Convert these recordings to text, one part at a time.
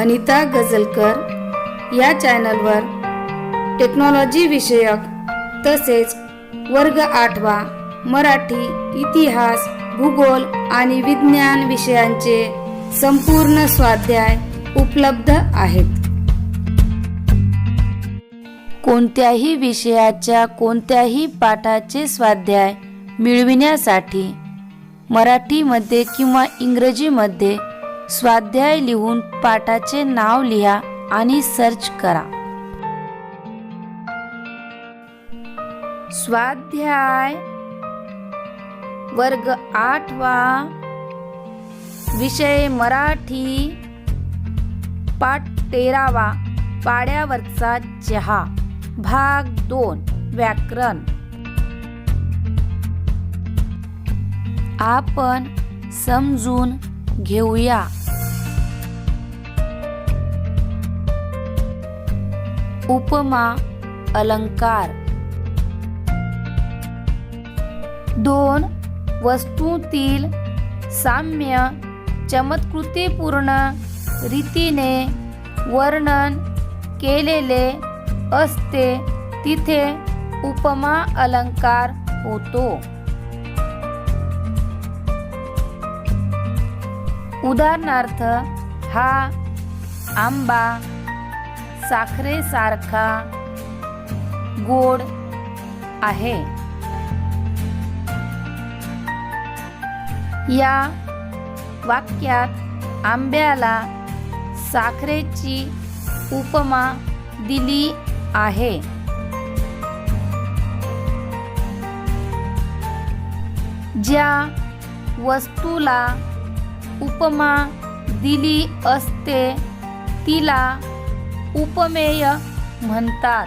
अनिता गजलकर या चॅनलवर टेक्नॉलॉजी विषयक तसेच वर्ग आठवा मराठी इतिहास भूगोल आणि विज्ञान विषयांचे संपूर्ण स्वाध्याय उपलब्ध आहेत. कोणत्याही विषयाच्या कोणत्याही पाठाचे स्वाध्याय मिळविण्यासाठी मराठीमध्ये किंवा इंग्रजीमध्ये स्वाध्याय लिहून पाठाचे नाव लिहा आणि सर्च करा. स्वाध्याय वर्ग आठवा. विषय मराठी. पाठ तेरावा. पाड्यावरचा चहा. भाग दोन. व्याकरण. आपण समजून घेऊया. उपमा अलंकार. दोन वस्तूतील साम्य चमत्कृतीपूर्ण रीतीने वर्णन केलेले असते. तिथे उपमा अलंकार होतो. उदाहरणार्थ हा आंबा साखरेसारखा गोड आहे. या वाक्यात आंब्याला साखरेची उपमा दिली आहे. ज्या वस्तूला उपमा दिली असते तिला उपमेय म्हणतात.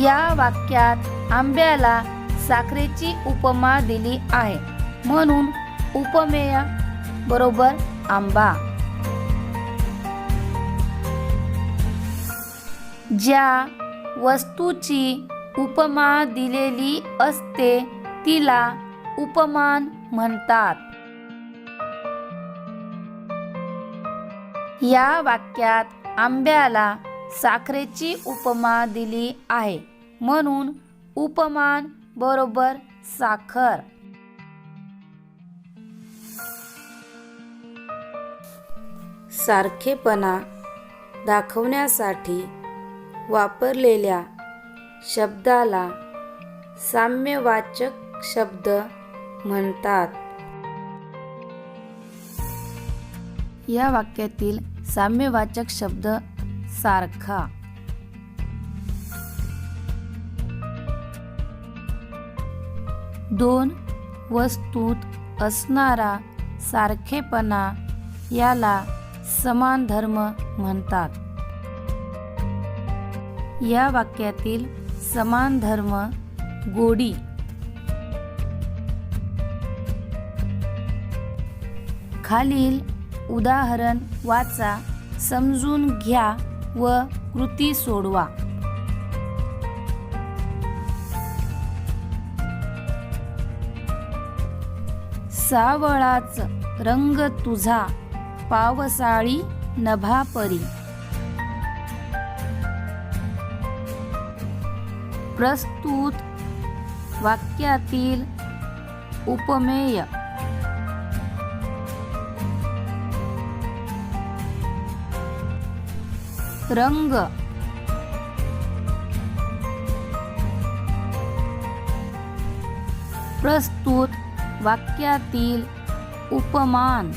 या वाक्यात आंब्याला साखरेची उपमा दिली आहे. म्हणून उपमेय बरोबर आंबा. ज्या वस्तूची उपमा दिलेली असते तिला उपमान म्हणतात. या वाक्यात आंब्याला साखरेची उपमा दिली आहे. म्हणून उपमान बरोबर साखर. सारखेपणा दाखवण्यासाठी वापरलेल्या शब्दाला साम्यवाचक शब्द म्हणतात. या वाक्यातील साम्यवाचक शब्द सारखा. दोन वस्तूत असणारा सारखेपणा याला समान धर्म म्हणतात. या वाक्यातील समान धर्म गोडी. खालील उदाहरण वाचा समजून घ्या व कृती सोडवा. सावळाच रंग तुझा पावसाळी नभापरी प्रस्तुत वाक्यातील उपमेय. रंग. प्रस्तुत वाक्यातील उपमान.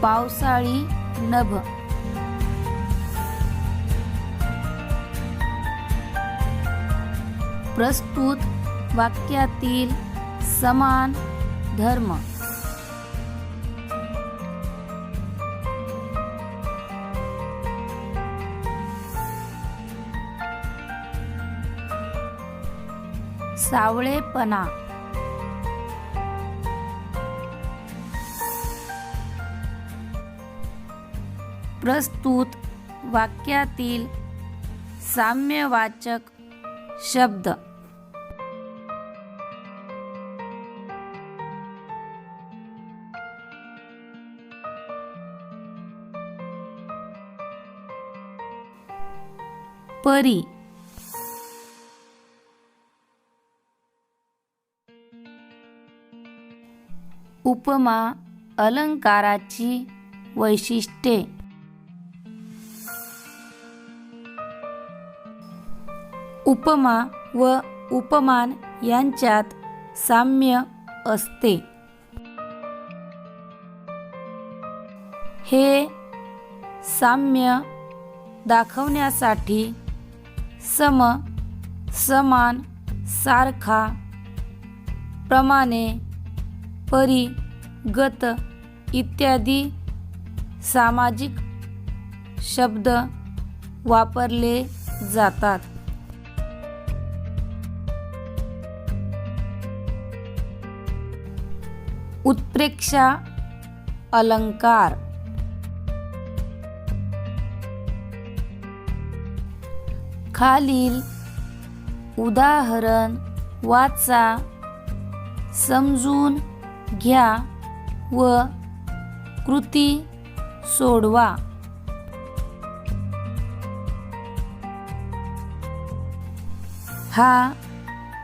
पावसाळी नभ. प्रस्तुत वाक्यातील समान धर्म. सावळेपणा. प्रस्तुत वाक्यातील साम्यवाचक शब्द. परी. उपमा अलंकाराची वैशिष्ट्ये. उपमा व उपमान यांच्यात साम्य असते. हे साम्य दाखवण्यासाठी सम समान सारखा प्रमाणे परी गत इत्यादी सामाजिक शब्द वापरले जातात. उत्प्रेक्षा अलंकार. खालील उदाहरण वाचा समजून घ्या व कृती सोडवा. हा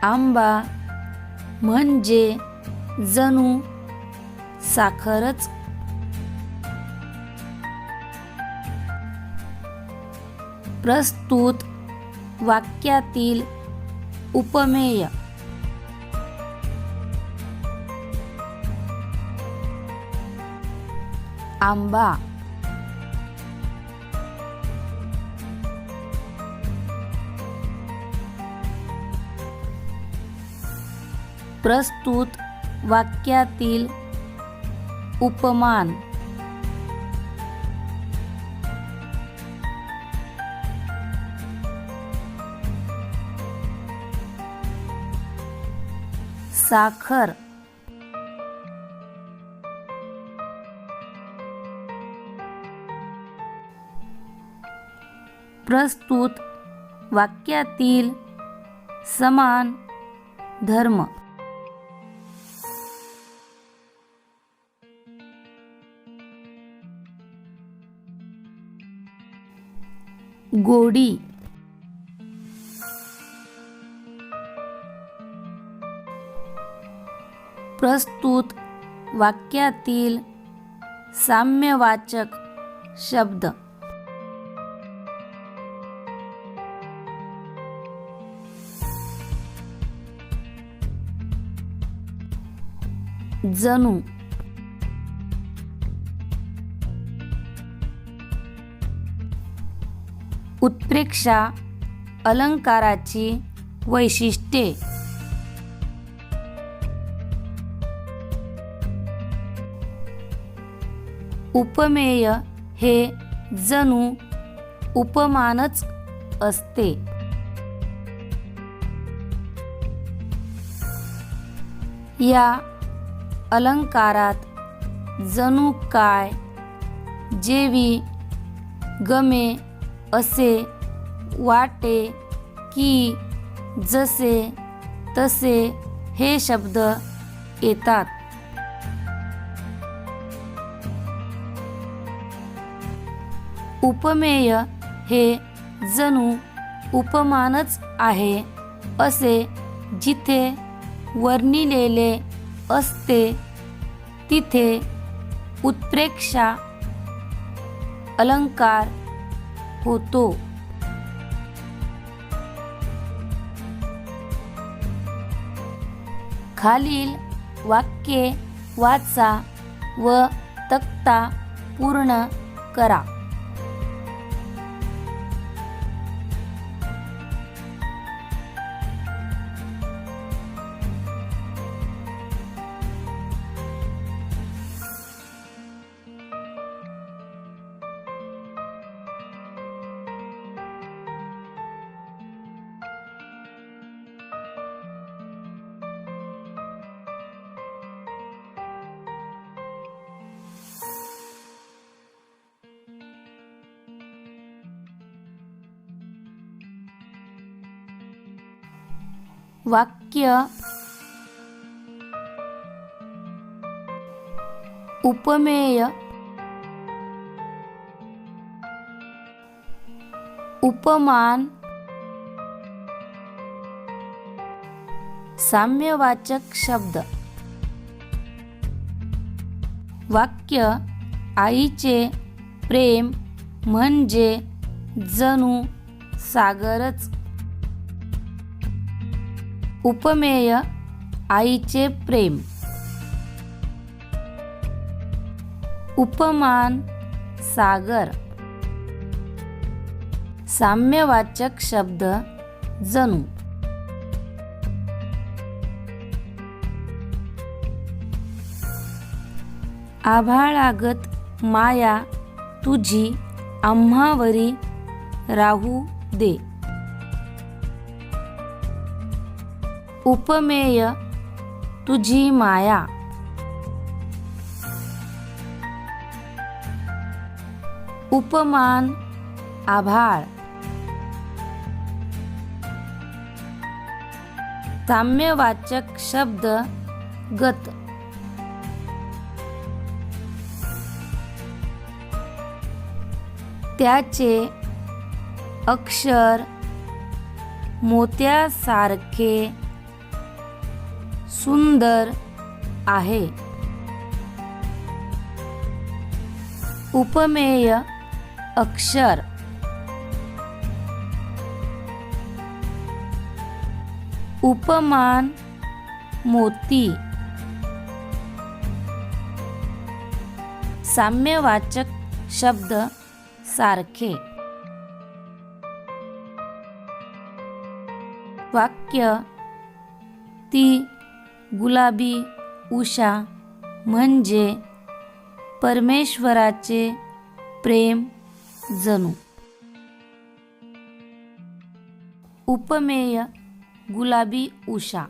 आंबा म्हणजे जणू साखरच. प्रस्तुत वाक्यातील उपमेय. आंबा. प्रस्तुत वाक्यातील उपमान. साखर. प्रस्तुत वाक्यातील समान धर्म. गोडी. प्रस्तुत वाक्यातील साम्यवाचक शब्द. जणू. उत्प्रेक्षा अलंकाराची वैशिष्ट्ये. उपमेय हे जणू उपमानच असते. या अलंकारात जणू काय जेवी गमे असे वाटे की जसे तसे हे शब्द येतात. उपमेय हे जणू उपमानच आहे असे जिथे वर्णिलेले असते तिथे उत्प्रेक्षा अलंकार होतो. खालील वाक्ये वाचा व तक्ता पूर्ण करा. वाक्य. उपमेय. उपमान. साम्यवाचक शब्द. वाक्य आईचे प्रेम म्हणजे जणू सागरच. उपमेय आईचे प्रेम. उपमान सागर. साम्यवाचक शब्द जणू. आभाळागत माया तुझी आम्हावरी राहू दे. उपमेय तुझी माया. उपमान आभाळ. साम्यवाचक शब्द गत. त्याचे अक्षर मोत्यासारखे सुंदर आहे. उपमेय अक्षर. उपमान मोती. साम्यवाचक शब्द सारखे. वाक्य ती गुलाबी उषा म्हणजे परमेश्वराचे प्रेम जणू. उपमेय गुलाबी उषा.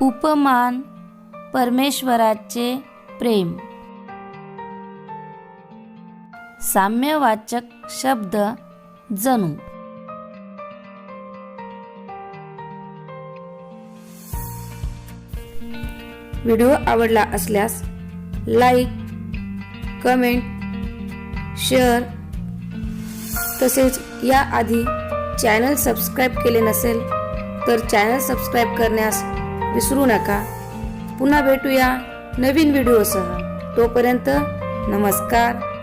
उपमान परमेश्वराचे प्रेम. साम्यवाचक शब्द जणू. व्हिडिओ आवडला असल्यास लाईक कमेंट शेअर. तसेच याआधी चॅनल सबस्क्राईब केले नसेल तर चॅनल सबस्क्राईब करण्यास विसरू नका. पुन्हा भेटूया नवीन व्हिडिओसह. तोपर्यंत नमस्कार.